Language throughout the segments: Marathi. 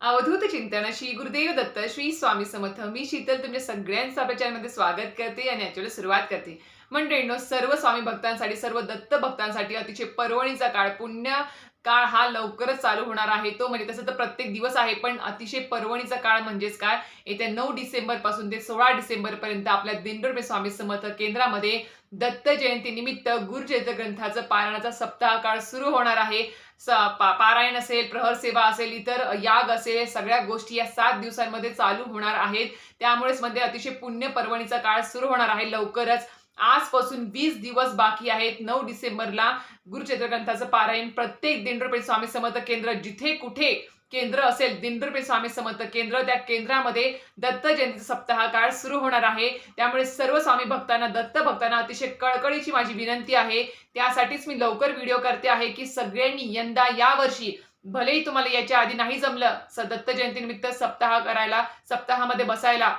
अवधूत चिंतन श्री गुरुदेव दत्त श्री स्वामी समर्थ मी शीतल तुमच्या सगळ्यांचं आपल्या चॅनलमध्ये स्वागत करते आणि याच्यावर सुरुवात करते. मंडळींनो सर्व स्वामी भक्तांसाठी सर्व दत्त भक्तांसाठी अतिशय पर्वणीचा काळ पुण्य काळ हा लवकरच चालू होणार आहे. तो म्हणजे तसं तर प्रत्येक दिवस आहे पण अतिशय पर्वणीचा काळ म्हणजेच काय? येत्या नऊ डिसेंबरपासून ते सोळा डिसेंबर पर्यंत आपल्या दिंडोरमे स्वामी समर्थ केंद्रामध्ये दत्त जयंतीनिमित्त गुरुचरित्र ग्रंथाचं पारायणाचा सप्ताह काळ सुरू होणार आहे. स- पा- पारायण असेल प्रहर सेवा असेल इतर याग असेल सगळ्या गोष्टी या सात दिवसांमध्ये चालू होणार आहेत. त्यामुळेच मध्ये अतिशय पुण्य पर्वणीचा काळ सुरू होणार आहे. लवकरच आजपासून वीस दिवस बाकी आहेत. नऊ डिसेंबरला गुरुचरित्र ग्रंथाचं पारायण प्रत्येक दिंडोरपेठ स्वामी समर्थ केंद्र जिथे कुठे केंद्र असेल दिंडोरपेठ स्वामी समर्थ केंद्र. त्या केंद्रामध्ये दत्त जयंती सप्ताह काळ सुरू होणार आहे. त्यामुळे सर्व स्वामी भक्तांना दत्त भक्तांना अतिशय कळकळीची माझी विनंती आहे. त्यासाठीच मी लवकर व्हिडिओ करते आहे की सगळ्यांनी यंदा या वर्षी भलेही तुम्हाला याच्या आधी नाही जमलं स दत्त जयंती निमित्त सप्ताह करायला सप्ताहामध्ये बसायला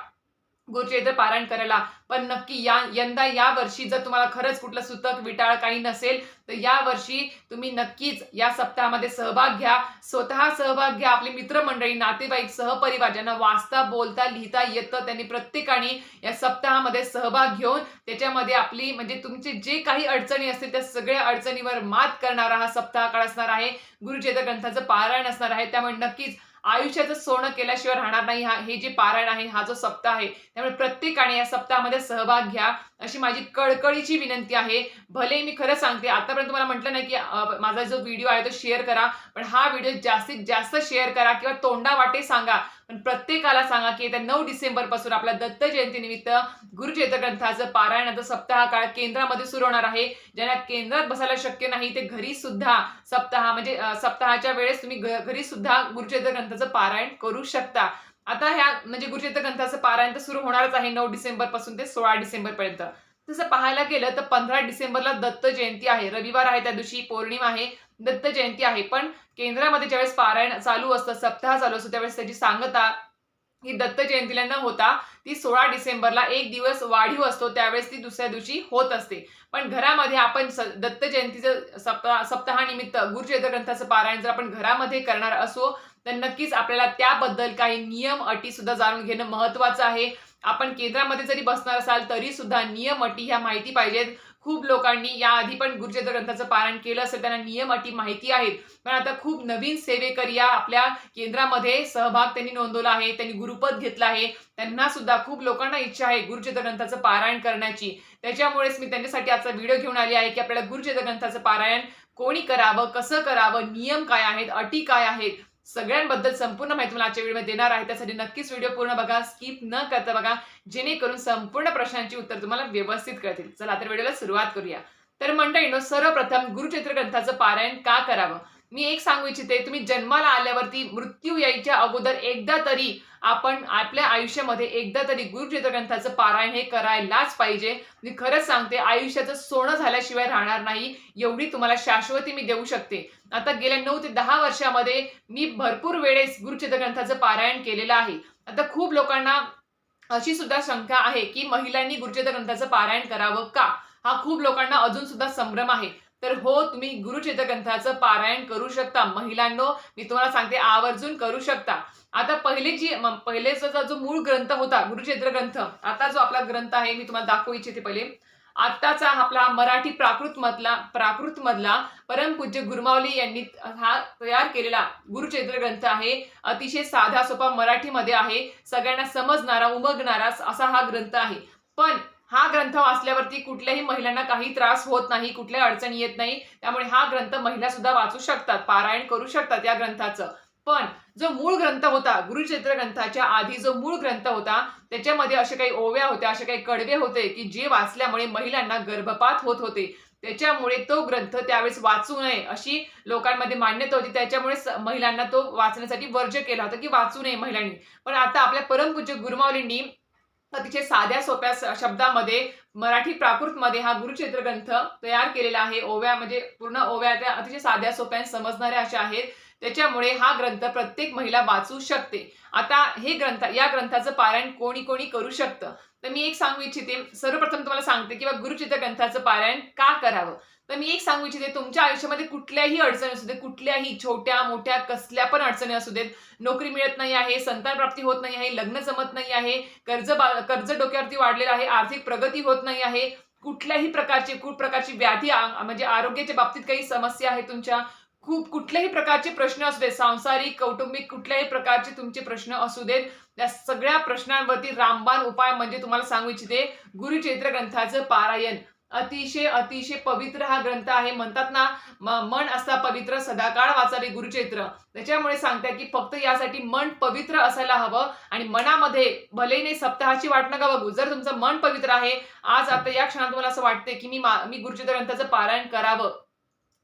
गुरुचरित्र पारायण करायला. पण नक्की या यंदा या वर्षी जर तुम्हाला खरंच कुठलं सुतक विटाळ काही नसेल तर या वर्षी तुम्ही नक्कीच या सप्ताहामध्ये सहभाग घ्या. स्वतः सहभाग घ्या आपली मित्रमंडळी नातेवाईक सहपरिवार ज्यांना वाचता बोलता लिहिता येतं. त्यांनी प्रत्येकाने या सप्ताहामध्ये सहभाग घेऊन त्याच्यामध्ये आपली म्हणजे तुमचे जे काही अडचणी असतील त्या सगळ्या अडचणीवर मात करणारा हा सप्ताह काळ असणार आहे. गुरुचरित्र ग्रंथाचं पारायण असणार आहे. त्यामुळे नक्कीच आयुष्याचं सोनं केल्याशिवाय राहणार नाही हा हे जे पारायण आहे हा जो सप्ताह आहे त्यामुळे प्रत्येकाने या सप्ताहामध्ये सहभाग घ्या. अशी माझी कळकळीची विनंती आहे. भले मी खरं सांगते आतापर्यंत तुम्हाला म्हटलं नाही की माझा जो व्हिडिओ आहे तो शेअर करा पण हा व्हिडिओ जास्तीत जास्त शेअर करा किंवा तोंडा वाटे सांगा. पण प्रत्येकाला सांगा की येत्या नऊ डिसेंबरपासून आपल्या दत्त जयंती निमित्त गुरुचरित्र ग्रंथाचं पारायणाचा सप्ताह काळ केंद्रामध्ये सुरू होणार आहे. ज्यांना केंद्रात बसायला शक्य नाही ते घरी सुद्धा सप्ताह म्हणजे सप्ताहाच्या वेळेस तुम्ही घ- घरी सुद्धा गुरुचरित्र ग्रंथाचं पारायण करू शकता. आता ह्या म्हणजे गुरुचरित्र ग्रंथाचं पारायण तर सुरू होणारच आहे नऊ डिसेंबरपासून ते सोळा डिसेंबर पर्यंत तसं पाहायला गेलं तर पंधरा डिसेंबरला दत्त जयंती आहे. रविवार आहे त्या दिवशी पौर्णिमा आहे दत्त जयंती आहे. पण केंद्रामध्ये ज्यावेळेस पारायण चालू असतं सप्ताह चालू असतो त्यावेळेस त्याची सांगता ही दत्त जयंतीला न होता ती सोळा डिसेंबरला एक दिवस वाढीव असतो त्यावेळेस ती दुसऱ्या दिवशी होत असते. पण घरामध्ये आपण स- दत्त जयंतीचं सप्ताह सप्ताहानिमित्त गुरुचरित्र ग्रंथाचं पारायण जर आपण घरामध्ये करणार असो तर नक्कीच आपल्याला त्याबद्दल काही नियम अटी सुद्धा जाणून घेणं महत्वाचं आहे. आपण केंद्रामध्ये जरी बसणार असाल तरी सुद्धा नियम अटी ह्या माहिती पाहिजेत. खूप लोकांनी याआधी पण गुरुचरित्र ग्रंथाचं पारायण केलं असेल त्यांना नियम अटी माहिती आहेत. पण आता खूप नवीन सेवेकरी या आपल्या केंद्रामध्ये सहभाग त्यांनी नोंदवला आहे त्यांनी गुरुपद घेतला आहे. त्यांना सुद्धा खूप लोकांना इच्छा आहे गुरुचरित्र ग्रंथाचं पारायण करण्याची. त्याच्यामुळेच मी त्यांच्यासाठी आजचा व्हिडिओ घेऊन आली आहे की आपल्याला गुरुचरित्र ग्रंथाचं पारायण कोणी करावं कसं करावं नियम काय आहेत अटी काय आहेत सगळ्यांबद्दल संपूर्ण माहिती मला आजच्या व्हिडिओमध्ये देणार आहे. त्यासाठी नक्कीच व्हिडिओ पूर्ण बघा स्किप न करता बघा जेणेकरून संपूर्ण प्रश्नांची उत्तर तुम्हाला व्यवस्थित कळतील. चला तर व्हिडिओला सुरुवात करूया. तर मंडळीनो सर्वप्रथम गुरुचित्र ग्रंथाचं पारायण का करावं? मी एक सांगू इच्छिते तुम्ही जन्माला आल्यावरती मृत्यू यायच्या अगोदर एकदा तरी आपण आपल्या आयुष्यामध्ये एकदा तरी गुरुचरित्र ग्रंथाचं पारायण हे करायलाच पाहिजे. मी खरंच सांगते आयुष्याचं सोनं झाल्याशिवाय राहणार नाही एवढी तुम्हाला शाश्वती मी देऊ शकते. आता गेल्या नऊ ते दहा वर्षामध्ये मी भरपूर वेळेस गुरुचरित्र ग्रंथाचं पारायण केलेलं आहे. आता खूप लोकांना अशी सुद्धा शंका आहे की महिलांनी गुरुचरित्र ग्रंथाचं पारायण करावं का? हा खूप लोकांना अजून सुद्धा संभ्रम आहे. तर हो तुम्ही गुरुचित्रग्रंथाचं पारायण करू शकता. महिलांनो मी तुम्हाला सांगते आवर्जून करू शकता. आता पहिले जी पहिलेचा जो मूळ ग्रंथ होता गुरुचरित्र ग्रंथ आता जो आपला ग्रंथ आहे मी तुम्हाला दाखवू इच्छिते पहिले. आत्ताचा आपला मराठी प्राकृत मधला प्राकृत मधला परमपूज्य गुरुमावली यांनी हा तयार केलेला गुरुचरित्र ग्रंथ आहे. अतिशय साधा सोपा मराठीमध्ये आहे. सगळ्यांना समजणारा उमगणारा असा हा ग्रंथ आहे. पण हा ग्रंथ वाचल्यावरती कुठल्याही महिलांना काही त्रास होत नाही कुठल्या अडचणी येत नाही. त्यामुळे हा ग्रंथ महिला सुद्धा वाचू शकतात पारायण करू शकतात या ग्रंथाचं. पण जो मूळ ग्रंथ होता गुरुचरित्र ग्रंथाच्या आधी जो मूळ ग्रंथ होता त्याच्यामध्ये असे काही ओव्या होत्या असे काही कडवे होते की जे वाचल्यामुळे महिलांना गर्भपात होत होते. त्याच्यामुळे तो ग्रंथ त्यावेळेस वाचू नये अशी लोकांमध्ये मान्यता होती. त्याच्यामुळे महिलांना तो वाचण्यासाठी वर्ज केला होता की वाचू नये महिलांनी. पण आता आपल्या परमपूज्य गुरुमावलींनी अतिशय साध्या सोप्या शब्दामध्ये मराठी प्राकृतमध्ये हा गुरुचरित्र ग्रंथ तयार केलेला आहे. ओव्या म्हणजे पूर्ण ओव्या त्या अतिशय साध्या सोप्या समजणाऱ्या अशा आहेत. त्याच्यामुळे हा ग्रंथ प्रत्येक महिला वाचू शकते. आता हे ग्रंथ या ग्रंथाचं पारायण कोणी कोणी करू शकतं? तर मी एक सांगू इच्छिते. सर्वप्रथम तुम्हाला सांगते किंवा गुरुचित्र ग्रंथाचं पारायण का करावं? तर मी एक सांगू इच्छिते तुमच्या आयुष्यामध्ये कुठल्याही अडचणी असू दे कुठल्याही छोट्या मोठ्या कसल्या पण अडचणी असू देत नोकरी मिळत नाही आहे संतान प्राप्ती होत नाही आहे लग्न जमत नाही आहे कर्ज बा- कर्ज डोक्यावरती वाढलेलं आहे आर्थिक प्रगती होत नाही आहे कुठल्याही प्रकारची खूप प्रकारची व्याधी म्हणजे आरोग्याच्या बाबतीत काही समस्या आहे तुमच्या? खूप कुठल्याही प्रकारचे प्रश्न असू देत सांसारिक कौटुंबिक कुठल्याही प्रकारचे तुमचे प्रश्न असू देत त्या सगळ्या प्रश्नांवरती रामबाण उपाय म्हणजे तुम्हाला सांगू इच्छिते गुरुचैत्र ग्रंथाचं पारायण. अतिशय अतिशय पवित्र हा ग्रंथ आहे. म्हणतात ना म- मन असता पवित्र सदाकाळ वाचावे गुरुचैत्र त्याच्यामुळे सांगतात की फक्त यासाठी मन पवित्र असायला हवं आणि मनामध्ये भले नाही सप्ताहाची वाट नका बघू. जर तुमचं मन पवित्र आहे आज आता या क्षणात तुम्हाला असं वाटतंय की मी मा- मी गुरुचैत्र ग्रंथाचं पारायण करावं.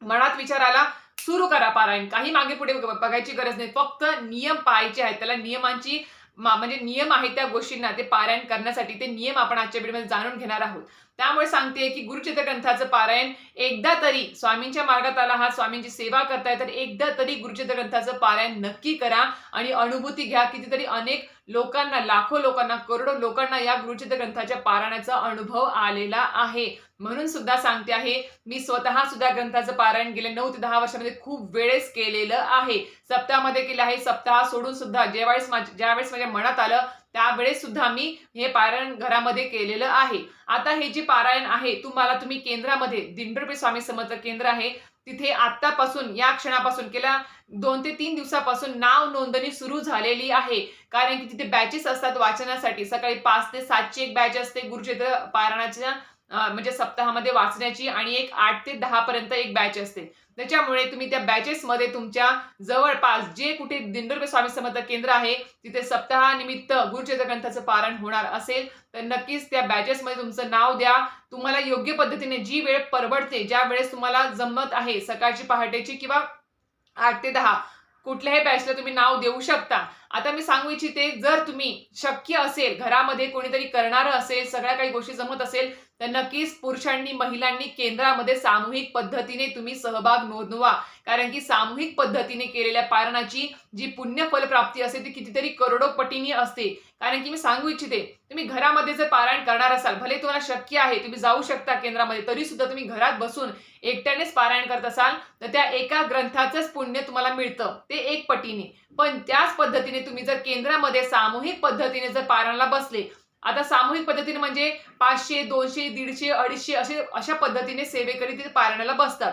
मनात विचार आला सुरू करा पारायण. काही मागे पुढे बघ- बघायची गरज नाही. फक्त नियम पाहायचे आहेत. त्याला नियमांची म्हणजे नियम आहेत त्या गोष्टींना ते पारायण करण्यासाठी ते नियम आपण आजच्या व्हिडिओमध्ये जाणून घेणार आहोत. त्यामुळे सांगते की गुरुचित्र ग्रंथाचं पारायण एकदा तरी स्वामींच्या मार्गात आला हा स्वामींची सेवा करताय तर एकदा तरी गुरुचित्र ग्रंथाचं पारायण नक्की करा आणि अनुभूती घ्या. कितीतरी अनेक लोकांना लाखो लोकांना करोडो लोकांना या गुरुचित्र ग्रंथाच्या पारायणाचा अनुभव आलेला आहे. म्हणून सुद्धा सांगते आहे मी स्वतः सुद्धा ग्रंथाचं पारायण गेले नऊ ते दहा वर्षामध्ये खूप वेळेस केलेलं आहे. सप्ताहामध्ये केलं आहे सप्ताह सोडून सुद्धा ज्यावेळेस माझ्या ज्यावेळेस माझ्या मनात आलं त्यावेळेस सुद्धा मी हे पारायण घरामध्ये केलेलं आहे. आता हे जे पारायण आहे तुम्हाला तुम्ही केंद्रामध्ये दिंडोरपे स्वामी समर्थ केंद्र आहे तिथे आतापासून या क्षणापासून केला दोन ते तीन दिवसापासून नाव नोंदणी सुरू झालेली आहे. कारण की तिथे बॅचेस असतात वाचनासाठी सकाळी पाच ते सातची एक बॅच असते गुरुचेत्र पारायणाच्या म्हणजे सप्ताहामध्ये वाचण्याची आणि एक आठ ते दहा पर्यंत एक बॅच असते. त्याच्यामुळे तुम्ही त्या बॅचेसमध्ये तुमच्या जवळपास जे कुठे दिंडुर्ग स्वामी समर्थ केंद्र आहे तिथे सप्ताहानिमित्त गुरुचैत्र ग्रंथाचं पारण होणार असेल तर नक्कीच त्या बॅचेसमध्ये तुमचं नाव द्या. तुम्हाला योग्य पद्धतीने जी वेळ परवडते ज्या वेळेस तुम्हाला जमत आहे सकाळची पहाटेची किंवा आठ ते दहा कुठल्याही बॅचला तुम्ही नाव देऊ शकता. आता मी सांगू इच्छिते जर तुम्ही शक्य असेल घरामध्ये कोणीतरी करणारं असेल सगळ्या काही गोष्टी जमत असेल तर नक्कीच पुरुषांनी महिलांनी केंद्रामध्ये सामूहिक पद्धतीने तुम्ही सहभाग नोंदवा. कारण की सामूहिक पद्धतीने केलेल्या पारणाची जी पुण्य फलप्राप्ती असते ती कितीतरी करोडो पटीने असते. कारण की मी सांगू इच्छिते तुम्ही घरामध्ये जर पारायण करणार असाल भले तुम्हाला शक्य आहे तुम्ही जाऊ शकता केंद्रामध्ये तरी सुद्धा तुम्ही घरात बसून एकट्यानेच पारायण करत असाल तर त्या एका ग्रंथाचंच पुण्य तुम्हाला मिळतं. ते एक पटीने. पण त्याच पद्धतीने तुम्ही जर केंद्रामध्ये सामूहिक पद्धतीने जर पारायणाला बसले आता सामूहिक पद्धतीने म्हणजे पाचशे दोनशे दीडशे अडीचशे असे अशा पद्धतीने सेवेकरी तिथे पारायणाला बसतात.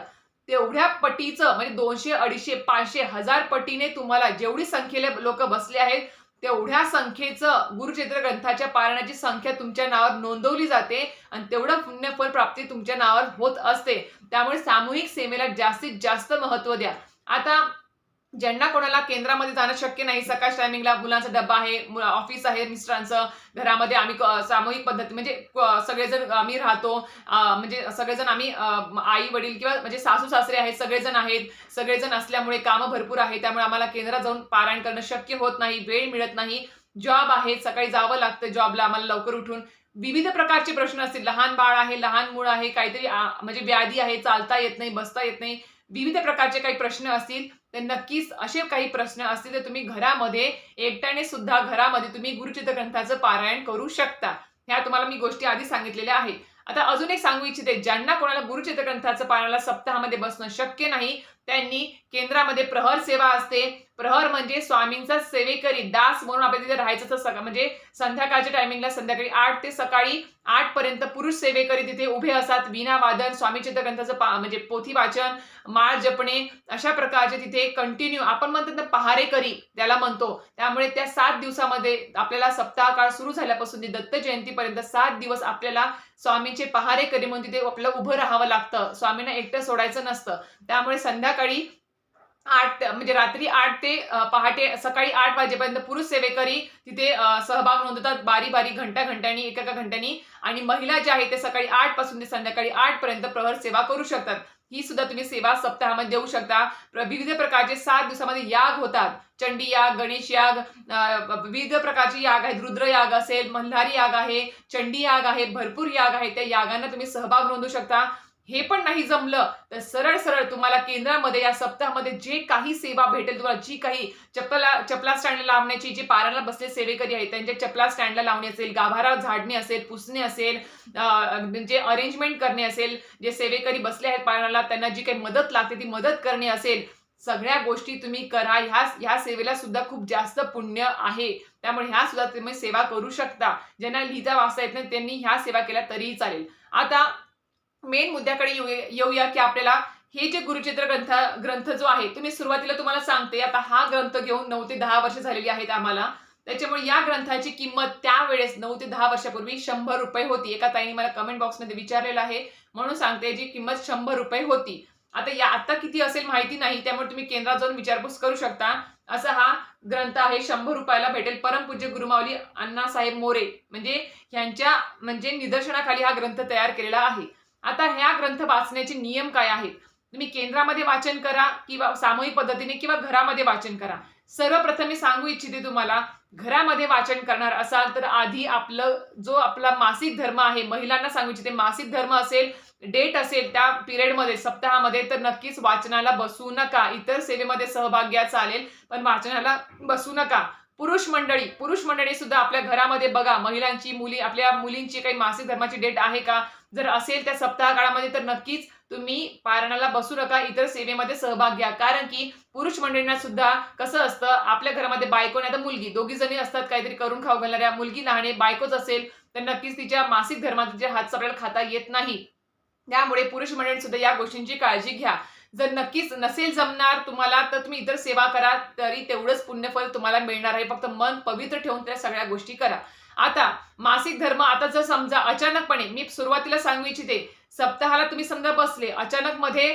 तेवढ्या पटीचं म्हणजे दोनशे अडीचशे पाचशे हजार पटीने तुम्हाला जेवढी संख्येला लोक बसले आहेत तेवढ्या संख्येचं गुरुचित्र ग्रंथाच्या पारायणाची संख्या तुमच्या नावावर नोंदवली जाते आणि तेवढं पुण्यफल प्राप्ती तुमच्या नावावर होत असते. त्यामुळे सामूहिक सेवेला जास्तीत जास्त महत्त्व द्या. आता ज्यांना कोणाला केंद्रामध्ये जाणं शक्य नाही सकाळ टायमिंगला मुलांचा डब्बा आहे ऑफिस आहे मिस्टरांचं घरामध्ये आम्ही क- सामूहिक पद्धती म्हणजे सगळेजण आम्ही राहतो म्हणजे सगळेजण आम्ही आई वडील किंवा म्हणजे सासू सासरे आहेत सगळेजण आहेत सगळेजण असल्यामुळे कामं भरपूर आहे त्यामुळे आम्हाला केंद्रात जाऊन पारायण करणं शक्य होत नाही वेळ मिळत नाही जॉब आहे सकाळी जावं लागतं जॉबला आम्हाला लवकर उठून. विविध प्रकारचे प्रश्न असतील लहान बाळ आहे लहान मूळ आहे काहीतरी म्हणजे व्याधी आहे चालता येत नाही बसता येत नाही विविध प्रकारचे काही प्रश्न असतील तर नक्कीच असे काही प्रश्न असतील तर तुम्ही घरामध्ये एकट्याने सुद्धा घरामध्ये तुम्ही गुरुचित्र ग्रंथाचं पारायण करू शकता. ह्या तुम्हाला मी गोष्टी आधी सांगितलेल्या आहेत. आता अजून एक सांगू इच्छिते ज्यांना कोणाला गुरुचित्र ग्रंथाचं पारायणाला सप्ताहामध्ये बसणं शक्य नाही त्यांनी केंद्रामध्ये प्रहर सेवा असते प्रहर म्हणजे स्वामींचा सेवेकरी दास म्हणून आपल्या तिथे राहायचं तर सका म्हणजे संध्याकाळच्या टायमिंगला संध्याकाळी आठ ते सकाळी आठ पर्यंत पुरुष सेवेकरी तिथे उभे असतात. विना वादन स्वामी ग्रंथाचं पा म्हणजे पोथी वाचन माळ जपणे अशा प्रकारचे तिथे कंटिन्यू आपण म्हणतो ना पहारेकरी त्याला म्हणतो. त्यामुळे त्या सात दिवसामध्ये आपल्याला सप्ताह काळ सुरू झाल्यापासून ते दत्त जयंतीपर्यंत सात दिवस आपल्याला स्वामींचे पहारेकरी म्हणून तिथे आपल्याला उभं राहावं लागतं. स्वामींना एकटं सोडायचं नसतं. त्यामुळे संध्याकाळी आठ म्हणजे रात्री आठ ते पहाटे सकाळी आठ वाजेपर्यंत पुरुष सेवेकरी तिथे सहभाग नोंदवतात. बारी बारी घंटा घंट्यानी एका एका घंट्यानी. आणि महिला ज्या आहेत ते सकाळी आठपासून ते संध्याकाळी आठ पर्यंत प्रहर सेवा करू शकतात. ही सुद्धा तुम्ही सेवा सप्ताहामध्ये देऊ शकता. विविध प्रकारचे सात दिवसामध्ये याग होतात. चंडी याग गणेश याग विविध प्रकारचे याग आहेत. रुद्र याग असेल मल्हारी याग आहे चंडी याग आहे भरपूर याग आहे त्या यागांना तुम्ही सहभाग नोंदवू शकता. हे पण नाही जमलं तर सरळ सरळ तुम्हाला केंद्रामध्ये या सप्ताहामध्ये जे काही सेवा भेटेल तुम्हाला जी काही चपला चपला स्टँडला लावण्याची जी पाराला बसले सेवेकरी आहेत त्यांच्या चपला स्टँडला लावणे असेल गाभारा झाडणे असेल पुसणे असेल जे म्हणजे अरेंजमेंट करणे असेल जे सेवेकरी बसले आहेत पाराला त्यांना जी काही मदत लागते ती मदत करणे असेल सगळ्या गोष्टी तुम्ही करा. ह्या ह्या सेवेला सुद्धा खूप जास्त पुण्य आहे. त्यामुळे ह्या सुद्धा तुम्ही सेवा करू शकता. ज्यांना लिहिता वाचता येत नाही त्यांनी ह्या सेवा केल्या तरीही चालेल. आता मेन मुद्द्याकडे येऊया येऊया की आपल्याला हे जे गुरुचित्र ग्रंथ ग्रंथ जो आहे तुम्ही सुरुवातीला तुम्हाला सांगते. आता हा ग्रंथ घेऊन नऊ ते दहा वर्ष झालेली आहेत आम्हाला. त्याच्यामुळे या ग्रंथाची किंमत त्यावेळेस नऊ ते दहा वर्षापूर्वी शंभर रुपये होती. एका ताईने मला कमेंट बॉक्समध्ये विचारलेलं आहे. म्हणून सांगते जी किंमत शंभर रुपये होती. आता या आता किती असेल माहिती नाही. त्यामुळे तुम्ही केंद्रात जाऊन विचारपूस करू शकता. असा हा ग्रंथ आहे. शंभर रुपयाला भेटेल. परमपूज्य गुरुमावली अण्णासाहेब मोरे म्हणजे यांच्या म्हणजे निदर्शनाखाली हा ग्रंथ तयार केलेला आहे. आता ह्या ग्रंथ वाचण्याचे नियम काय आहेत? तुम्ही केंद्रामध्ये वाचन करा किंवा सामूहिक पद्धतीने किंवा घरामध्ये वाचन करा. सर्वप्रथम मी सांगू इच्छिते तुम्हाला घरामध्ये वाचन करणार असाल तर आधी आपलं जो आपला मासिक धर्म आहे महिलांना सांगू इच्छिते मासिक धर्म असेल डेट असेल त्या पिरियडमध्ये सप्ताहामध्ये तर नक्कीच वाचनाला बसू नका. इतर सेवेमध्ये सहभाग घ्या चालेल पण वाचनाला बसू नका. पुरुष मंडळी पुरुष मंडळी सुद्धा आपल्या घरामध्ये बघा महिलांची मुली आपल्या मुलींची काही मासिक धर्माची डेट आहे का? जर असेल त्या सप्ताह काळामध्ये तर नक्कीच तुम्ही पारणाला बसू नका इतर सेवेमध्ये सहभाग घ्या. कारण की पुरुष मंडळींना सुद्धा कसं असतं आपल्या घरामध्ये बायको नाही तर मुलगी. दोघी जणी असतात काहीतरी करून खाऊ घालणाऱ्या मुलगी लहान बायकोच असेल तर नक्कीच तिच्या मासिक धर्मात तिचे हात आपल्याला खाता येत नाही. त्यामुळे पुरुष मंडळी सुद्धा या गोष्टींची काळजी घ्या. जर नक्कीच नसेल जमणार तुम्हाला तर तुम्ही इतर सेवा करा तरी तेवढंच पुण्यफल तुम्हाला मिळणार आहे. फक्त मन पवित्र ठेवून त्या सगळ्या गोष्टी करा. आता मासिक धर्म आता जर समजा अचानकपणे मी सुरुवातीला सांगू इच्छिते सप्ताहाला तुम्ही समजा बसले अचानक मध्ये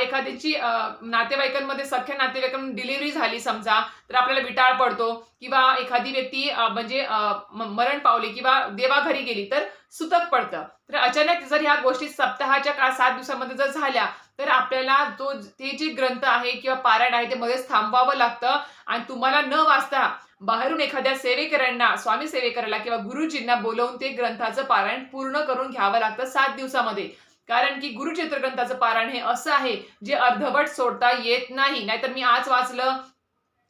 एखाद्याची नातेवाईकांमध्ये सख्या नातेवाईकांमध्ये डिलिव्हरी झाली समजा तर आपल्याला विटाळ पडतो किंवा एखादी व्यक्ती म्हणजे मरण पावली किंवा देवाघरी गेली तर सुतक पडतं. तर अचानक जर ह्या गोष्टी सप्ताहाच्या काळ सात दिवसामध्ये जर झाल्या तर आपल्याला तो ते जे ग्रंथ आहे किंवा पारायण आहे ते मध्येच थांबवावं लागतं. आणि तुम्हाला न वाचता बाहेरून एखाद्या सेवेकऱ्यांना स्वामी सेवेकऱ्याला किंवा गुरुजींना बोलवून ते ग्रंथाचं पारायण पूर्ण करून घ्यावं लागतं सात दिवसामध्ये. कारण की गुरुचित्र ग्रंथाचं पारायण हे असं आहे जे अर्धवट सोडता येत नाही. नाहीतर मी आज वाचलं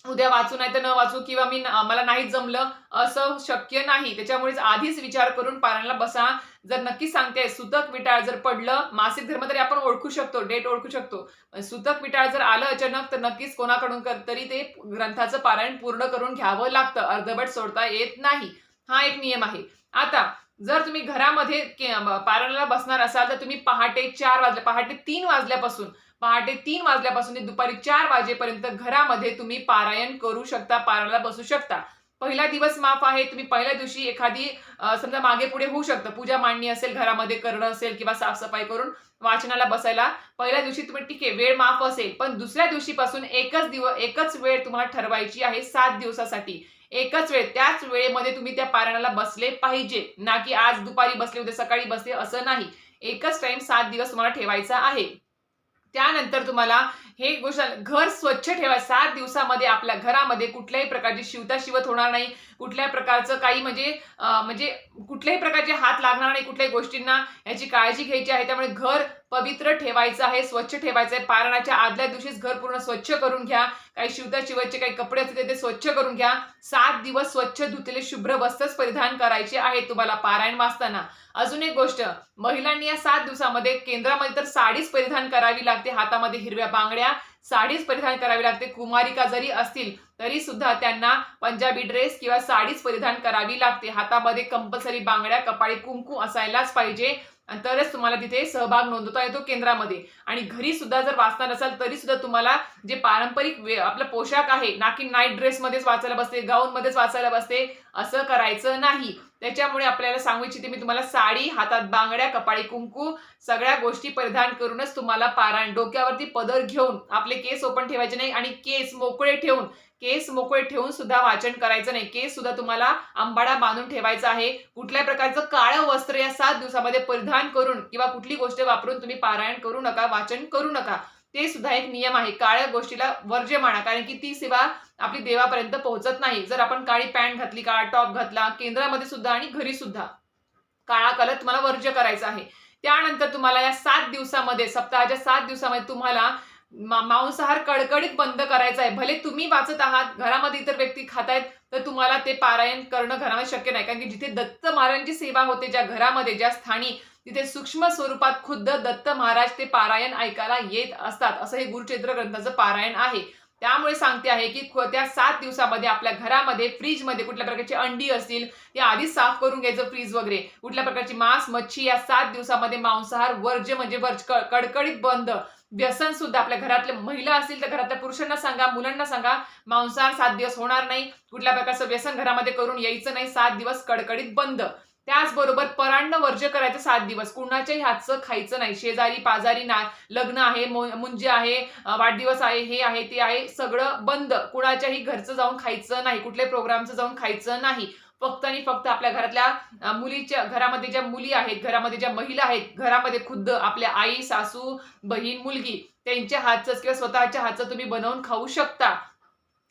उद्या वाचू नाही तर न वाचू किंवा मी मला नाही जमलं असं शक्य नाही. त्याच्यामुळेच आधीच विचार करून पारायणाला बसा. जर नक्की सांगते सुतक विटाळ जर पडलं मासिक धर्म तरी आपण ओळखू शकतो डेट ओळखू शकतो. सुतक विटाळ जर आलं अचानक तर नक्कीच कोणाकडून तरी ते ग्रंथाचं पारायण पूर्ण करून घ्यावं लागतं. अर्धवट सोडता येत नाही. हा एक नियम आहे. आता जर तुम्ही घरामध्ये पारायणाला बसणार असाल तर तुम्ही पहाटे चार वाजले पहाटे तीन वाजल्यापासून पहाटे तीन वाजल्यापासून ते दुपारी चार वाजेपर्यंत घरामध्ये तुम्ही पारायण करू शकता पारायणाला बसू शकता. पहिला दिवस माफ आहे तुम्ही पहिल्या दिवशी एखादी समजा मागे पुढे होऊ शकतं. पूजा मांडणी असेल घरामध्ये करणं असेल किंवा साफसफाई करून वाचनाला बसायला पहिल्या दिवशी तुम्ही ठीक आहे वेळ माफ असेल पण दुसऱ्या दिवशीपासून एकच दिवस एकच वेळ तुम्हाला ठरवायची आहे सात दिवसासाठी. एकच वेळ त्याच वेळेमध्ये तुम्ही त्या पारायणाला बसले पाहिजे. ना की आज दुपारी बसले उद्या सकाळी बसले असं नाही. एकच टाइम सात दिवस तुम्हाला ठेवायचा आहे. त्यानंतर तुम्हाला हे गोष्ट घर स्वच्छ ठेवा सात दिवसामध्ये आपल्या घरामध्ये कुठल्याही प्रकारची शिवता शिवत होणार नाही. कुठल्याही प्रकारचं काही म्हणजे म्हणजे कुठल्याही प्रकारचे हात लागणार नाही कुठल्याही गोष्टींना. याची काळजी घ्यायची आहे. त्यामुळे घर पवित्र ठेवायचं आहे स्वच्छ ठेवायचं आहे. पारणाच्या आदल्या दिवशीच घर पूर्ण स्वच्छ करून घ्या. काही शिवता शिवायचे काही कपडे असतील ते स्वच्छ करून घ्या. सात दिवस स्वच्छ धुतलेले शुभ्र वस्त्रच परिधान करायचे आहे तुम्हाला पारायण वाचताना. अजून एक गोष्ट महिलांनी या सात दिवसामध्ये केंद्रामध्ये तर साडीच परिधान करावी लागते. हातामध्ये हिरव्या बांगड्या साडीच परिधान करावी लागते. कुमारिका जरी असतील तरी सुद्धा त्यांना पंजाबी ड्रेस किंवा साडीच परिधान करावी लागते. हातामध्ये कंपल्सरी बांगड्या कपाळी कुंकू असायलाच पाहिजे. आणि तरच तुम्हाला तिथे सहभाग नोंदवता येतो केंद्रामध्ये. आणि घरी सुद्धा जर वाचणार असाल तरी सुद्धा तुम्हाला जे पारंपरिक वे- आपला पोशाख आहे ना की नाईट ड्रेसमध्येच वाचायला बसते गाऊनमध्येच वाचायला बसते असं करायचं नाही. त्याच्यामुळे आपल्याला सांगू इच्छिते मी तुम्हाला साडी हातात बांगड्या कपाळी कुंकू सगळ्या गोष्टी परिधान करूनच तुम्हाला पारायण. डोक्यावरती पदर घेऊन आपले केस ओपन ठेवायचे नाही आणि केस मोकळे ठेवून केस मोकळे ठेवून सुद्धा वाचन करायचं नाही. केस सुद्धा तुम्हाला आंबाडा बांधून ठेवायचा आहे. कुठल्याही प्रकारचं काळं वस्त्र या सात दिवसामध्ये परिधान करून किंवा कुठली गोष्ट वापरून तुम्ही पारायण करू नका वाचन करू नका. ते सुद्धा एक नियम आहे. काळ्या गोष्टीला वर्ज्य माना. कारण की ती सेवा आपली देवापर्यंत पोहोचत नाही. जर आपण काळी पॅन्ट घातली काळा टॉप घातला केंद्रामध्ये सुद्धा आणि घरी सुद्धा काळा कलर तुम्हाला वर्ज्य करायचा आहे. त्यानंतर तुम्हाला या सात दिवसामध्ये सप्ताहाच्या सात दिवसामध्ये तुम्हाला मांसाहार कडकडीत बंद करायचा आहे. भले तुम्ही वाचत आहात घरामध्ये इतर व्यक्ती खात आहेत तर तुम्हाला ते पारायण करणं घरामध्ये शक्य नाही. कारण की जिथे दत्त महाराजांची सेवा होते ज्या घरामध्ये ज्या स्थानी तिथे सूक्ष्म स्वरूपात खुद्द दत्त महाराज ते पारायण ऐकायला येत असतात. असं हे गुरुचरित्र ग्रंथाचं पारायण आहे. त्यामुळे सांगते आहे की त्या सात दिवसामध्ये आपल्या घरामध्ये फ्रीजमध्ये कुठल्या प्रकारची अंडी असतील ते आधीच साफ करून घ्यायचं फ्रीज वगैरे. कुठल्या प्रकारची मांस मच्छी या सात दिवसामध्ये मांसाहार वर्ज म्हणजे वर्ज कडकडीत बंद. व्यसन सुद्धा आपल्या घरातले महिला असतील तर घरातल्या पुरुषांना सांगा मुलांना सांगा मांसाहार सात दिवस होणार नाही कुठल्या प्रकारचं व्यसन घरामध्ये करून यायचं नाही सात दिवस कडकडीत बंद. त्याचबरोबर परांड वर्ज्य करायचं सात दिवस. कुणाच्याही हातचं खायचं नाही. शेजारी पाजारी ना लग्न आहे मुंजे आहे वाढदिवस आहे हे आहे ते आहे सगळं बंद. कुणाच्याही घरचं जाऊन खायचं नाही कुठल्याही प्रोग्रामचं जाऊन खायचं नाही. फक्त आणि फक्त आपल्या घरातल्या मुलीच्या घरामध्ये ज्या मुली आहेत घरामध्ये ज्या महिला आहेत घरामध्ये खुद्द आपल्या आई सासू बहीण मुलगी त्यांच्या हातचं किंवा स्वतःच्या हातचं तुम्ही बनवून खाऊ शकता.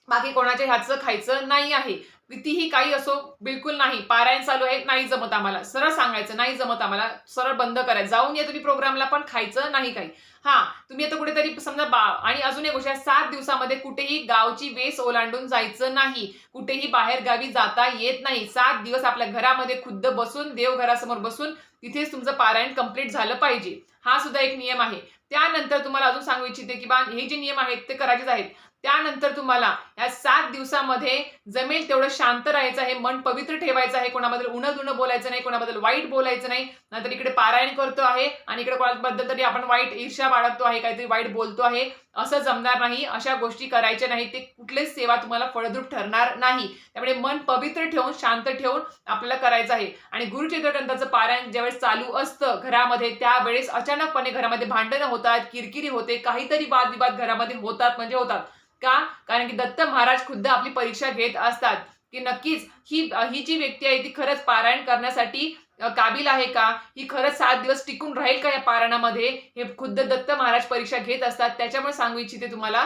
बाकी कोणाच्या हातचं खायचं नाही आहे. कितीही काही असो बिलकुल नाही. पारायण चालू आहे नाही जमत आम्हाला. सरळ सांगायचं नाही जमत आम्हाला. सरळ बंद करायचं. जाऊन या तुम्ही प्रोग्रामला पण खायचं नाही काही. हा तुम्ही आता कुठेतरी समजा बा आणि अजून एक गोष्ट आहे, सात दिवसामध्ये कुठेही गावची वेस ओलांडून जायचं नाही. कुठेही बाहेर गावी जाता येत नाही. सात दिवस आपल्या घरामध्ये खुद्द बसून देवघरासमोर बसून तिथेच तुमचं पारायण कंप्लीट झालं पाहिजे. हा सुद्धा एक नियम आहे. त्यानंतर तुम्हाला अजून सांगू इच्छिते की बा हे जे नियम आहेत ते करायचेच आहेत. त्यानंतर तुम्हाला या सात दिवसामध्ये जमेल तेवढं शांत राहायचं आहे मन पवित्र ठेवायचं आहे कोणाबद्दल उणं दुणं बोलायचं नाही कोणाबद्दल वाईट बोलायचं नाही. नाहीतर इकडे पारायण करतो आहे आणि इकडे कोणाबद्दल तरी आपण वाईट ईर्ष्या बाळगतो आहे काहीतरी वाईट बोलतो आहे असं जमणार नाही. अशा गोष्टी करायच्या नाही ते कुठलीच सेवा तुम्हाला फळद्रूप ठरणार नाही. त्यामुळे मन पवित्र ठेवून शांत ठेवून आपल्याला करायचं आहे. आणि गुरुचरित्रग्रंथाचं पारायण ज्यावेळेस चालू असतं घरामध्ये त्यावेळेस अचानकपणे घरामध्ये भांडणं होतात किरकिरी होते काहीतरी वादविवाद घरामध्ये होतात म्हणजे होतात. का? कारण की दत्त महाराज खुद्द आपली परीक्षा घेत असतात. की नक्कीच ही ही जी व्यक्ती आहे ती खरंच पारायण करण्यासाठी काबिल आहे का? ही खरंच सात दिवस टिकून राहील का या पारायणामध्ये? हे खुद्द दत्त महाराज परीक्षा घेत असतात. त्याच्यामुळे सांगू इच्छिते तुम्हाला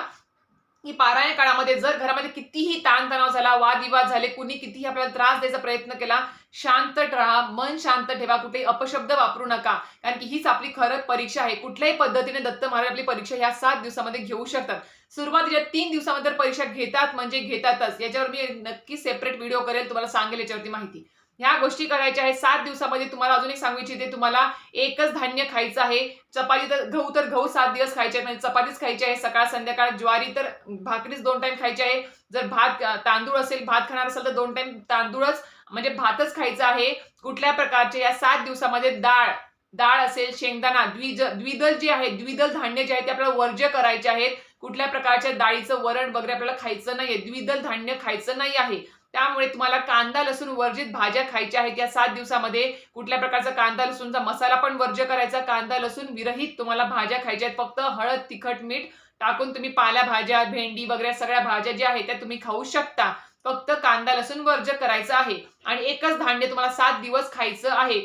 की पारायण काळामध्ये जर घरामध्ये कितीही ताणतणाव झाला वादविवाद झाले कुणी कितीही आपल्याला त्रास द्यायचा प्रयत्न केला शांत राहा मन शांत ठेवा कुठेही अपशब्द वापरू नका. कारण की हीच आपली खरं परीक्षा आहे. कुठल्याही पद्धतीने दत्त महाराज आपली परीक्षा ह्या सात दिवसामध्ये घेऊ शकतात. सुरुवातीच्या तीन दिवसामध्ये परीक्षा घेतात म्हणजे घेतातच. याच्यावर मी नक्की सेपरेट व्हिडिओ करेल तुम्हाला सांगेल याच्यावरती माहिती. ह्या गोष्टी करायच्या आहेत. सात दिवसामध्ये तुम्हाला अजून एक सांगू इच्छिते तुम्हाला एकच धान्य खायचं आहे. चपाती तर गहू तर गहू सात दिवस खायचे आहेत. चपातीच खायची आहे. सकाळ संध्याकाळ ज्वारी तर भाकरीच दोन टाइम खायची आहे. जर भात तांदूळ असेल भात खाणार असेल तर दोन टाइम तांदूळच म्हणजे भातच खायचा आहे. कुठल्या प्रकारचे या सात दिवसामध्ये डाळ डाळ असेल शेंगदाणा द्विज द्विदल जे आहे द्विदल धान्य जे आहे ते आपल्याला वर्ज्य करायचे आहेत. कुठल्या प्रकारच्या डाळीचं वरण वगैरे आपल्याला खायचं नाहीये. द्विदल धान्य खायचं नाही आहे. त्यामुळे तुम्हाला कांदा लसूण वर्जित भाज्या खायच्या आहेत. या सात दिवसामध्ये कुठल्या प्रकारचा कांदा लसूणचा मसाला पण वर्ज्य करायचा. कांदा लसूण विरहित तुम्हाला भाज्या खायच्या आहेत. फक्त हळद तिखट मीठ टाकून तुम्ही पाल्या भाज्या भेंडी वगैरे सगळ्या भाज्या ज्या आहेत त्या तुम्ही खाऊ शकता. फक्त कांदा लसूण वर्ज्य करायचं आहे आणि एकच धान्य तुम्हाला सात दिवस खायचं आहे.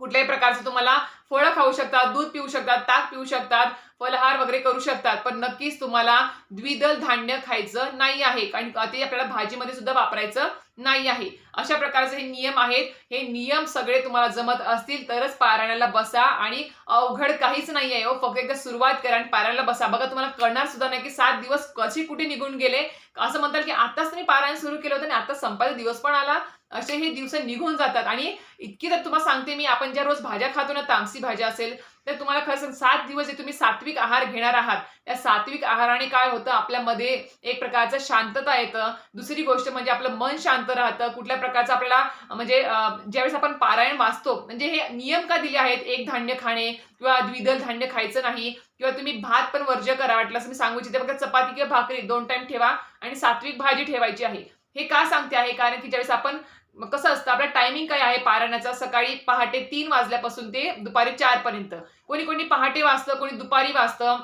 कुठल्याही प्रकारचं तुम्हाला फळं खाऊ शकतात दूध पिऊ शकतात ताक पिऊ शकतात. फलहार वगैरे करू शकतात पण नक्कीच तुम्हाला द्विदल धान्य खायचं नाही आहे. आणि ते आपल्याला भाजीमध्ये सुद्धा वापरायचं नाही आहे. अशा प्रकारचे हे नियम आहेत. हे नियम सगळे तुम्हाला जमत असतील तरच पारायणाला बसा आणि अवघड काहीच नाही आहे हो. फक्त एकदा सुरुवात करा आणि पारायणाला बसा. बघा तुम्हाला कळणार सुद्धा नाही की सात दिवस कसे कुठे निघून गेले. असं म्हणतात की आताच तुम्ही पारायण सुरू केलं होतं आणि आता संपायचा दिवस पण आला. असे हे दिवस निघून जातात. आणि इतकी तर तुम्हाला सांगते मी आपण ज्या रोज भाज्या खातो ना तामसी भाज्या असेल तर तुम्हाला खरं सांग सात दिवस जे तुम्ही सात्विक आहार घेणार आहात त्या सात्विक आहाराने काय होतं? आपल्यामध्ये एक प्रकारचं शांतता येतं. दुसरी गोष्ट म्हणजे आपलं मन शांत राहतं. कुठल्या प्रकारचं आपल्याला म्हणजे ज्यावेळेस आपण पारायण वाचतो म्हणजे हे नियम का दिले आहेत? एक धान्य खाणे किंवा द्विदल धान्य खायचं नाही किंवा तुम्ही भात पण वर्ज्य करा वाटलं असं मी सांगू इच्छिते. फक्त चपाती किंवा भाकरी दोन टाइम ठेवा आणि सात्विक भाजी ठेवायची आहे. हे का सांगते आहे? कारण की ज्यावेळेस आपण मग कसं असतं आपला टायमिंग काय आहे पारायणाचा? सकाळी पहाटे तीन वाजल्यापासून ते दुपारी चार पर्यंत. कोणी कोणी पहाटे वाचतं कोणी दुपारी वाचतं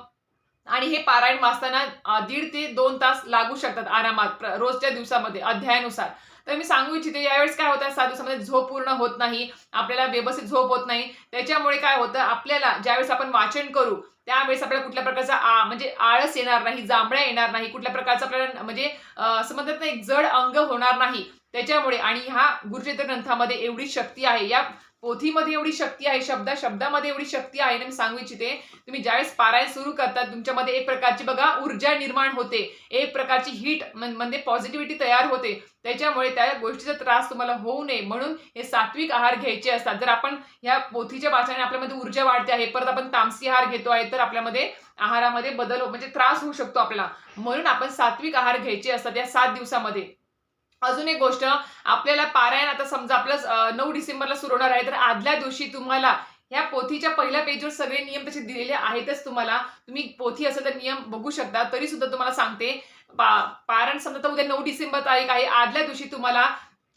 आणि हे पारायण वाचताना दीड ते दोन तास लागू शकतात आरामात रोजच्या दिवसामध्ये अध्यायानुसार. तर मी सांगू इच्छिते यावेळेस काय होतं सात दिवसामध्ये झोप पूर्ण होत नाही आपल्याला व्यवस्थित झोप होत नाही. त्याच्यामुळे काय होतं आपल्याला ज्यावेळेस आपण वाचन करू त्यावेळेस आपल्याला कुठल्या प्रकारचा आ म्हणजे आळस येणार नाही जांभळ्या येणार नाही कुठल्या प्रकारचं आपल्याला म्हणजे असं म्हणतात ना एक जड अंग होणार नाही. त्याच्यामुळे आणि ह्या गुरुचरित्र ग्रंथामध्ये एवढी शक्ती आहे या पोथीमध्ये एवढी शक्ती आहे शब्द शब्दामध्ये एवढी शक्ती आहे ना मी सांगू इच्छिते तुम्ही ज्यावेळेस पारायण सुरू करतात तुमच्यामध्ये एक प्रकारची बघा ऊर्जा निर्माण होते एक प्रकारची हीट म्हणजे पॉझिटिव्हिटी तयार होते त्याच्यामुळे त्या गोष्टीचा त्रास तुम्हाला होऊ नये म्हणून हे सात्विक आहार घ्यायचे असतात. जर आपण ह्या पोथीच्या वाचनाने आपल्यामध्ये ऊर्जा वाढते आहे परत आपण तामसी आहार घेतो आहे तर आपल्यामध्ये आहारामध्ये बदल हो- म्हणजे त्रास होऊ शकतो आपला म्हणून आपण सात्विक आहार घ्यायचे असतात या सात दिवसामध्ये. अजून एक गोष्ट आपल्याला पारायण आता समजा आपलं नऊ डिसेंबरला सुरू होणार आहे तर आदल्या दिवशी तुम्हाला ह्या पोथीच्या पहिल्या पेजवर सगळे नियम तसे दिलेले आहेतच तुम्हाला. तुम्ही पोथी असेल तर नियम बघू शकता तरी सुद्धा तुम्हाला सांगते. पा पारायण समजा तर उद्या नऊ डिसेंबर तारीख आहे आदल्या दिवशी तुम्हाला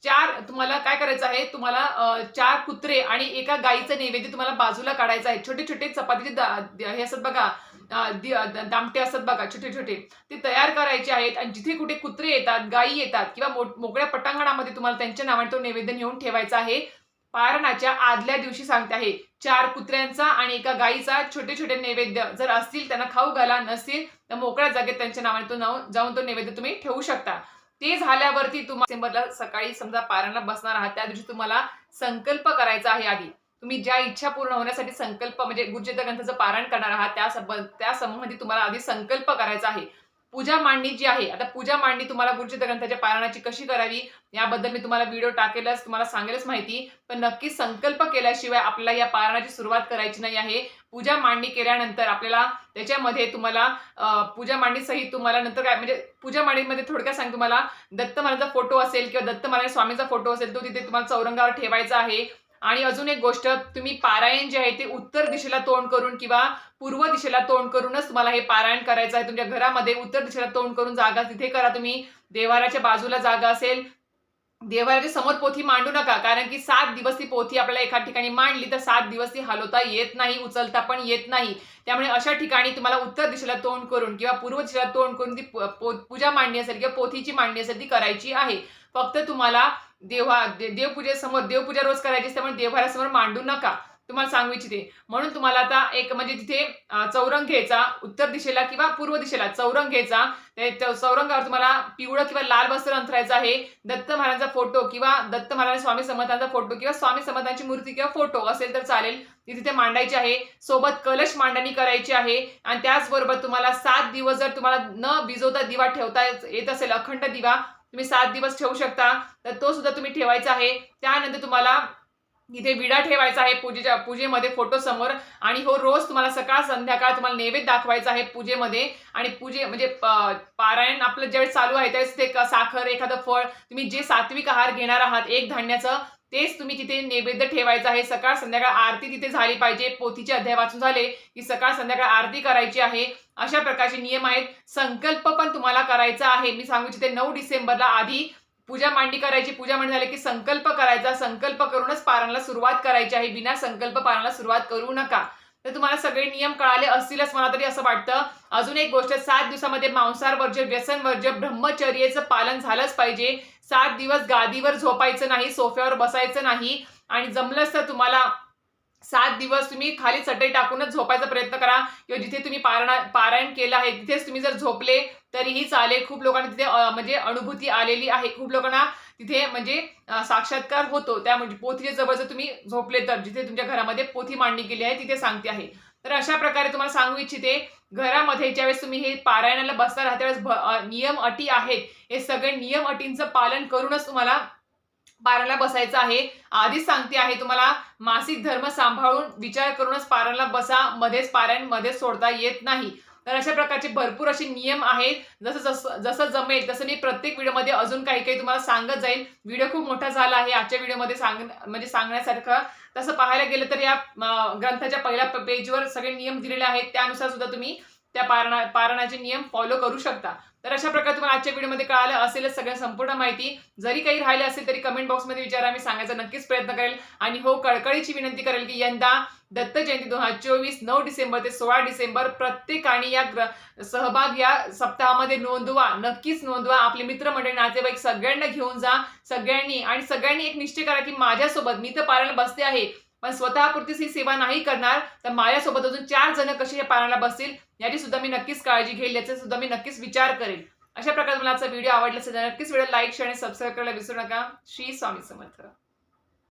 चार तुम्हाला काय करायचं आहे तुम्हाला चार कुत्रे आणि एका गाईचं नैवेद्य तुम्हाला बाजूला काढायचं आहे. छोटे छोटे चपातीचे दा- हे असतात बघा दामटे असतात बघा छोटे छोटे. ते तयार करायचे आहेत आणि जिथे कुठे कुत्रे येतात गायी येतात किंवा मोकळ्या पटांगणामध्ये तुम्हाला त्यांच्या नावाने तो नैवेद्य नेऊन ठेवायचा आहे. पारणाच्या आदल्या दिवशी सांगते आहे चार कुत्र्यांचा आणि एका गायीचा छोटे छोटे नैवेद्य जर असतील त्यांना खाऊ घाला नसतील तर मोकळ्या जागेत त्यांच्या नावाने तो नाव जाऊन तो नैवेद्य तुम्ही ठेवू शकता. ते झाल्यावरती तुम्हाला सकाळी समजा पारणाला बसणार आहात त्या दिवशी तुम्हाला संकल्प करायचा आहे आधी. तुम्ही ज्या इच्छा पूर्ण होण्यासाठी संकल्प म्हणजे गुरुचरित्र ग्रंथाचं पारायण करणार आहात त्या सब त्या संबंधी तुम्हाला आधी संकल्प करायचा आहे. पूजा मांडणी जी आहे आता पूजा मांडणी तुम्हाला गुरुचरित्र ग्रंथाच्या पारायणाची कशी करावी याबद्दल मी तुम्हाला व्हिडिओ टाकेलच तुम्हाला सांगेलच माहिती पण नक्की संकल्प केल्याशिवाय आपल्याला या पारायणाची सुरुवात करायची नाही आहे. पूजा मांडणी केल्यानंतर आपल्याला त्याच्यामध्ये तुम्हाला पूजा मांडणी सहित तुम्हाला नंतर काय म्हणजे पूजा मांडणीमध्ये थोडक्यात सांग तुम्हाला दत्त महाराजांचा फोटो असेल किंवा दत्त महाराज स्वामीचा फोटो असेल तो तिथे तुम्हाला चौरंगावर ठेवायचा आहे. आणि अजून एक गोष्ट तुम्ही पारायण जे आहे ते उत्तर दिशेला तोंड करून किंवा पूर्व दिशेला तोंड करूनच तुम्हाला हे पारायण करायचं आहे. तुमच्या घरामध्ये उत्तर दिशेला तोंड करून जागा तिथे करा तुम्ही. देवाराच्या बाजूला जागा असेल. देवाराच्या समोर पोथी मांडू नका कारण की सात दिवस ती पोथी आपल्याला एका ठिकाणी मांडली तर सात दिवस ती हलवता येत नाही उचलता पण येत नाही. त्यामुळे अशा ठिकाणी तुम्हाला उत्तर दिशेला तोंड करून किंवा पूर्व दिशेला तोंड करून ती पो- पूजा मांडणी असेल किंवा पोथीची मांडणी असेल ती करायची आहे. फक्त तुम्हाला देवा दे- देवपूजेसमोर देवपूजा रोज करायची असते त्यामुळे देवघरासमोर मांडू नका. तुम्हाला सांगू इच्छिते. म्हणून तुम्हाला आता एक म्हणजे तिथे चौरंग घ्यायचा उत्तर दिशेला किंवा पूर्व दिशेला चौरंग घ्यायचा. चौरंगावर तुम्हाला पिवळं किंवा लाल वस्त्र अंथरायचं आहे. दत्त महाराजांचा फोटो किंवा दत्त महाराज स्वामी समर्थांचा फोटो किंवा स्वामी समर्थांची मूर्ती किंवा फोटो असेल तर चालेल. ती तिथे मांडायची आहे. सोबत कलश मांडणी करायची आहे. आणि त्याचबरोबर तुम्हाला सात दिवस जर तुम्हाला न भिजवता दिवा ठेवता येत असेल अखंड दिवा तुम्ही सात दिवस ठेवू शकता तर तो सुद्धा तुम्ही ठेवायचा आहे. त्यानंतर तुम्हाला इथे विडा ठेवायचा आहे पूजेच्या पूजेमध्ये फोटो समोर. आणि हो रोज तुम्हाला सकाळ संध्याकाळ तुम्हाला नैवेद्य दाखवायचा आहे पूजेमध्ये. आणि पूजे म्हणजे पारायण आपलं ज्यावेळेस चालू आहे त्यावेळेस ते साखर एखादं फळ तुम्ही जे सात्विक आहार घेणार आहात एक धान्याचं तेच तुम्ही तिथे नैवेद्य ठेवायचं आहे. सकाळ संध्याकाळ आरती तिथे झाली पाहिजे. पोथीचे अध्याय वाचून झाले की सकाळ संध्याकाळ आरती करायची आहे. अशा प्रकारचे नियम आहेत. संकल्प पण तुम्हाला करायचा आहे. मी सांगू इच्छिते नऊ डिसेंबरला आधी पूजा मांडणी करायची. पूजा मांडणी झाली की संकल्प करायचा. संकल्प करूनच पारायणाला सुरुवात करायची आहे. विना संकल्प पारायणाला सुरुवात करू नका. तर तुम्हाला सगळे नियम कळाले असतीलच मला तरी असं वाटतं. अजून एक गोष्ट सात दिवसामध्ये मांसाहार वर्ज्य व्यसन वर्ज्य ब्रह्मचर्याचं पालन झालंच पाहिजे. सात दिवस गादीवर झोपायचं नाही सोफ्यावर बसायचं नाही. आणि जमलंच तर तुम्हाला सात दिवस तुम्ही खाली चटई टाकूनच झोपायचा प्रयत्न करा. किंवा जिथे तुम्ही पारणा पारायण केलं आहे तिथेच तुम्ही जर झोपले तरीही चालेल. खूप लोकांना तिथे म्हणजे अनुभूती आलेली आहे. खूप लोकांना तिथे म्हणजे साक्षात्कार होतो. त्या म्हणजे पोथीच्या जवळ जर तुम्ही झोपले तर जिथे तुमच्या घरामध्ये पोथी मांडणी केली आहे तिथे सांगते आहे. तर अशा प्रकारे तुम्हाला सांगू इच्छिते घरामध्ये ज्यावेळेस तुम्ही हे पारायणाला बसणार आहात त्यावेळेस भ- नियम अटी आहेत. हे सगळे नियम अटींचं पालन करूनच तुम्हाला पारायणाला बसायचं आहे. आधीच सांगते आहे तुम्हाला मासिक धर्म सांभाळून विचार करूनच पारायणाला बसा. मध्येच पारायण मध्येच सोडता येत नाही. तर अशा प्रकारचे भरपूर असे नियम आहेत. जसं जसं जसं जमेल तसं मी प्रत्येक व्हिडिओमध्ये अजून काही काही तुम्हाला सांगत जाईल व्हिडिओ खूप मोठा झाला आहे आजच्या व्हिडिओमध्ये सांग म्हणजे सांगण्यासारखं. तसं पाहायला गेलं तर या ग्रंथाच्या पहिल्या पेजवर सगळे नियम दिलेले आहेत. त्यानुसार सुद्धा तुम्ही त्या पारणा पारणाचे नियम फॉलो करू शकता. तर अशा प्रकारे तुम्हाला आजच्या व्हिडिओमध्ये कळालं असेलच सगळ्या संपूर्ण माहिती. जरी काही राहिले असेल तरी कमेंट बॉक्समध्ये विचारा मी सांगायचा नक्कीच प्रयत्न करेल. आणि हो कळकळीची विनंती करेल की यंदा दत्त जयंती दोन हजार चोवीस नऊ डिसेंबर ते सोळा डिसेंबर प्रत्येकाने या ग्र सहभाग या सप्ताहामध्ये नोंदवा. नक्कीच नोंदवा. आपले मित्रमंडळी नातेवाईक सगळ्यांना घेऊन जा. सगळ्यांनी आणि सगळ्यांनी एक निश्चय करा की माझ्यासोबत मी तर पारायला बसते आहे. पण स्वतःपुरतीच ही सेवा नाही करणार तर माझ्यासोबत अजून चार जण कशी या पारायणाला बसतील याची सुद्धा मी नक्कीच काळजी घेईल याचा सुद्धा मी नक्कीच विचार करेल. अशा प्रकारे मला आजचा व्हिडिओ आवडला असेल तर नक्कीच व्हिडिओ लाईक शेअर आणि सबस्क्राईब करायला विसरू नका. श्री स्वामी समर्थ.